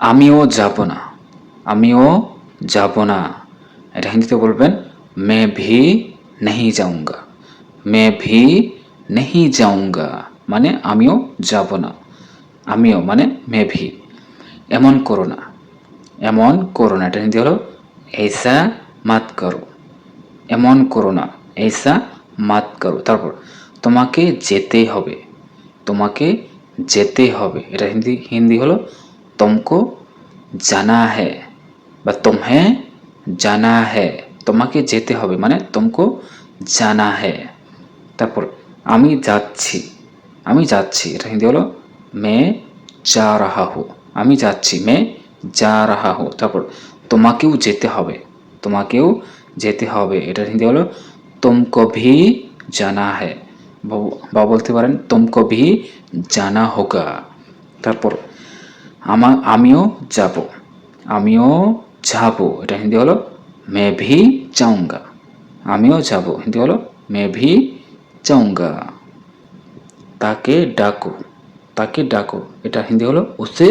আমিও যাব না। আমিও যাব না। এটা হিন্দিতে বলবেন, মে ভি নেহি যাউঙ্গা। মে ভি নেহি যাউঙ্গা। মানে আমিও যাব না। আমিও মানে মে ভি। এমন করো না। এমন করো না। এটা হিন্দি হলো, এইসা মাত করো। এমন করো না। এইসা মাত করো। তারপর, তোমাকে যেতে হবে। তোমাকে যেতে হবে। এটা হিন্দি হিন্দি হলো তোমকো জানা হ্যাঁ বা তোমহে জানা হ্যাঁ তোমাকে যেতে হবে মানে তোমকো জানা হ্যাঁ তারপর আমি যাচ্ছি আমি যাচ্ছি এটা হিন্দি হলো মে যা রাহা হো আমি যাচ্ছি মে যা রাহা হো তারপর তোমাকেও যেতে হবে তোমাকেও যেতে হবে এটার হিন্দি হলো তুমকো ভি জানা হ্যাঁ বা বলতে পারেন তুমকো ভি জানা হোগা তারপর আমা, আমিও যাব। আমিও যাব। এটা হিন্দি হলো মে ভি চাউঙ্গা আমিও যাব। হিন্দি হলো মে ভি চাউঙ্গা তাকে ডাকো। তাকে ডাকো। এটা হিন্দি হলো উসে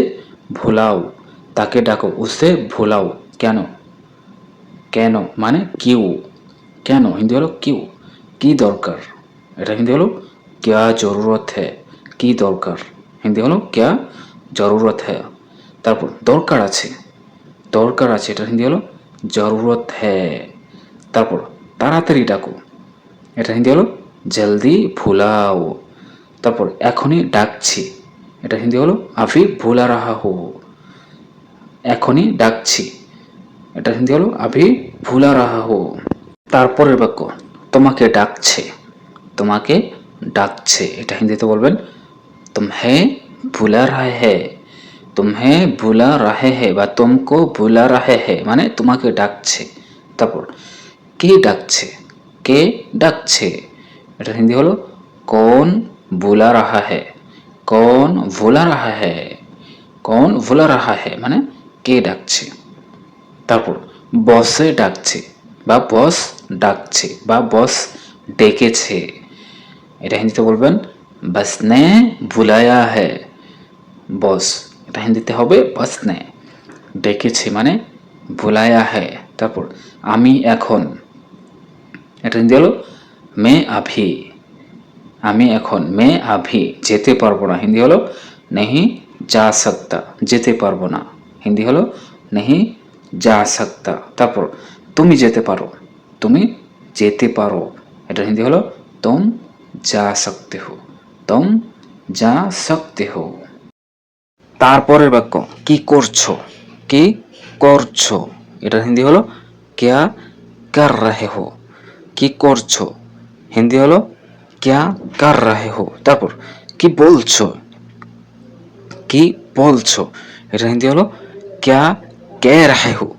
ভোলাও। তাকে ডাকো। উসে ভোলাও। কেন? কেন? মানে কিউ। কেন? হিন্দি হলো কিউ। কি দরকার? এটা হিন্দি হলো, ক্যা জরুরত হ্যাঁ কি দরকার? হিন্দি হলো, ক্যা জরুরত হ্যাঁ তারপর দরকার আছে। দরকার আছে, এটা হিন্দি হলো জরুরত হ্যাঁ তারপর তাড়াতাড়ি ডাকো। এটা হিন্দি হলো জলদি ভুলাও। তারপর এখনই ডাকছি। এটা হিন্দি হলো আফি ভুলা রাহা হো। এখনই ডাকছি। এটা হিন্দি হলো আভি ভুলা রাহা হো। তারপরের বাক্য, তোমাকে ডাকছে। তোমাকে ডাকছে। এটা হিন্দিতে বলবেন, তুম হে ভুলা রাহে হে তুম ভুলা রাহে হে বা তুমকো ভুলা রাহে হে মানে তোমাকে ডাকছে তারপর কে ডাকছে কে ডাকছে এটা হিন্দি হলো কোন বুলা রাহা হে কোন ভুলা রাহা হে কোন ভুলা রাহা হে মানে কে ডাকছে তারপর বসে ডাকছে বা বস ডাকছে বা বস ডেকেছে এটা হিন্দিতে বলবেন বসনে ভুলায়া হে বস। এটা হিন্দিতে হবে বসনে ডেকেছে মানে ভুলায়া হে তারপর, আমি এখন। এটা হিন্দি হলো, মে আভি। আমি এখন, মে আভি। যেতে পারব না। হিন্দি হলো, নেহি যা সকতা। যেতে পারব না। হিন্দি হলো, নেহি যা সকতা। তারপর, তুমি যেতে পারো। তুমি যেতে পারো। এটা হিন্দি হলো, তুম যা সকতে হো। তুম যা সকতে হো। তারপরের বাক্য, কি করছ? কি করছ? এটা হিন্দি হলো, ক্যা কার রহে হো? কি করছ? হিন্দি হলো, ক্যা কর রাহে হো? তারপর, কি বলছো? কি বলছো? এটা হিন্দি হলো, ক্যা কে রাহে হো?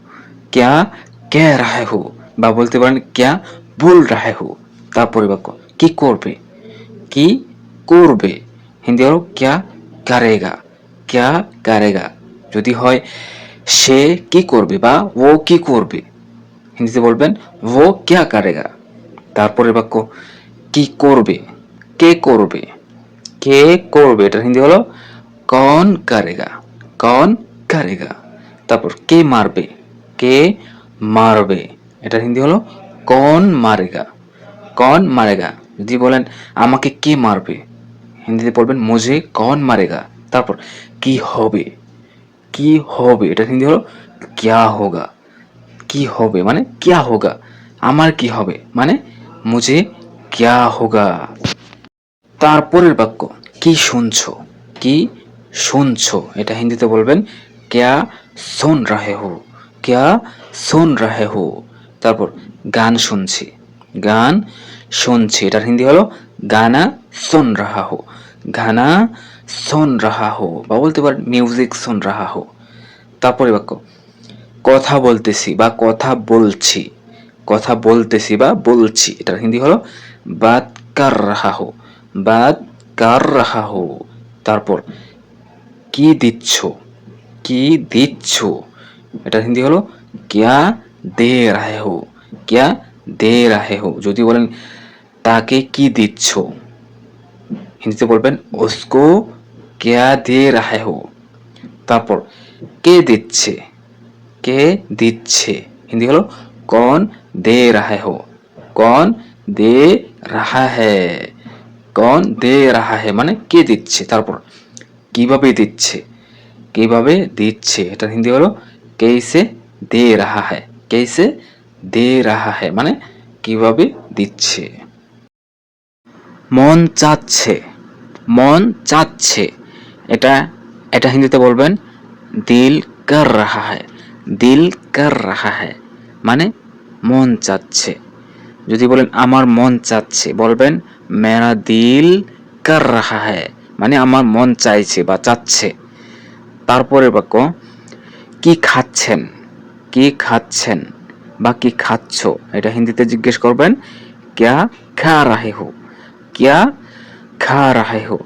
ক্যা কে রাহে হো? বা বলতে পারেন, ক্যা বল রাহে হো? তারপরে বাক্য, কি করবে? কি করবে? হিন্দি হলো, ক্যা করেগা? ক্যা করেগা যদি হয় সে কি করবে বা ও কি করবে হিন্দিতে বলবেন ও ক্যা করেগা তারপরে বাক্য কি করবে কে করবে কে করবে এটা হিন্দি হলো কন করেগা কন করেগা তারপর কে মারবে কে মারবে এটা হিন্দি হলো কন মারেগা কন মারেগা যদি বলেন আমাকে কে মারবে হিন্দিতে বলবেন মুঝে কন মারেগা তারপর কি হবে? কি হবে? এটা হিন্দি হলো, ক্যা হোগা? কি হবে? মানে ক্যা হোগা? আমার কি হবে? মানে মুঝে ক্যা হোগা? তারপরের বাক্য, কি শুনছো? কি শুনছো? এটা হিন্দিতে বলবেন, ক্যা শোন রাহে হো? ক্যা শোন রাহে হো? তারপর, গান শুনছি। গান শুনছি। এটার হিন্দি হলো, গানা শোন রাহা হো। গানা শোন রাহা হো, বা বলতে পারেন মিউজিক শোন রাহা হো। তারপরে বাক্য, কথা বলতেছি বা কথা বলছি, কথা বলতেছি বা বলছি। এটার হিন্দি হলো, বাত কার রাহা হো, বাত কার রাহা হো। তারপর, কি দিচ্ছ কি দিচ্ছ? এটা হিন্দি হলো, ক্যা দে রাহে হো, ক্যা দে রাহে হো। যদি বলেন, তাকে কি দিচ্ছ? হিন্দিতে বলবেন উসকো কেয়া দে রাহে হো? তারপর, কে দিচ্ছে? কে দিচ্ছে? হিন্দি হলো, কন দে রাহে হো? কন দে রাহা হ্যায় কন দে রাহা হ্যায় মানে কে দিচ্ছে? তারপর, কীভাবে দিচ্ছে? কীভাবে দিচ্ছে? এটা হিন্দি হলো কেসে দে রাহা হ্যায় কেসে দে রাহা হ্যায় মানে কীভাবে দিচ্ছে? মন চাচ্ছে। মন চাচ্ছে। এটা এটা হিন্দিতে বলবেন, দিল কর রাহা হ্যায় দিল কর রাহা হ্যায় মানে মন চাচ্ছে। যদি বলেন, আমার মন চাচ্ছে বলবেন, মেরা দিল কর রাহা হ্যায় মানে আমার মন চাইছে বা চাচ্ছে। তারপরের বাক্য, কি খাচ্ছেন? কি খাচ্ছেন? বা কি খাচ্ছ? এটা হিন্দিতে জিজ্ঞেস করবেন, ক্যা খা রাহে হো? ক্যা খা রাহে হো।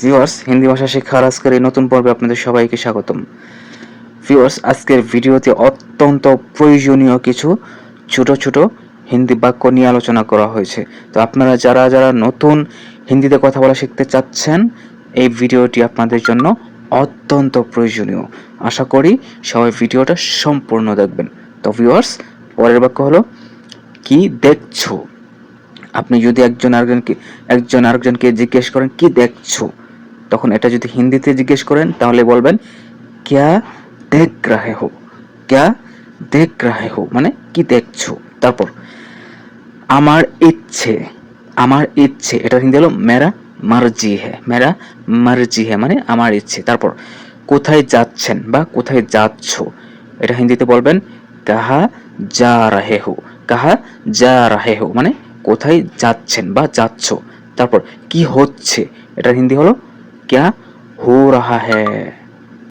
ভিউয়ার্স, হিন্দি ভাষা শেখার আজকের এই নতুন পর্বে আপনাদের সবাইকে স্বাগতম। ভিউয়ার্স, আজকের ভিডিওতে অত্যন্ত প্রয়োজনীয় কিছু ছোট ছোট হিন্দি বাক্য নিয়ে আলোচনা করা হয়েছে। তো আপনারা যারা যারা নতুন হিন্দিতে কথা বলা শিখতে চাচ্ছেন, এই ভিডিওটি আপনাদের জন্য অত্যন্ত প্রয়োজনীয়। আশা করি সবাই ভিডিওটা সম্পূর্ণ দেখবেন। তো ভিউয়ার্স, পরের বাক্য হলো, কি দেখছ? আপনি যদি একজন আরেকজনকে একজন আরেকজনকে জিজ্ঞেস করেন, কি দেখছ? তখন এটা যদি হিন্দিতে জিজ্ঞেস করেন, তাহলে বলবেন, ক্যা দেখ রাহে হো, ক্যা দেখ রাহে হো মানে কি দেখছ? তারপর, আমার ইচ্ছে আমার ইচ্ছে, এটা হিন্দি হলো, মেরা মার্জি হ্যাঁ মেরা মার্জি হ্যাঁ মানে আমার ইচ্ছে। তারপর, কোথায় যাচ্ছেন বা কোথায় যাচ্ছ? এটা হিন্দিতে বলবেন, কাহা যা রাহে হো, কাহা যা রাহে হো মানে কোথায় যাচ্ছেন বা যাচ্ছ? তারপর কি হচ্ছে? এটা হিন্দি হলো ক্যা হো রাহা হ্যায়?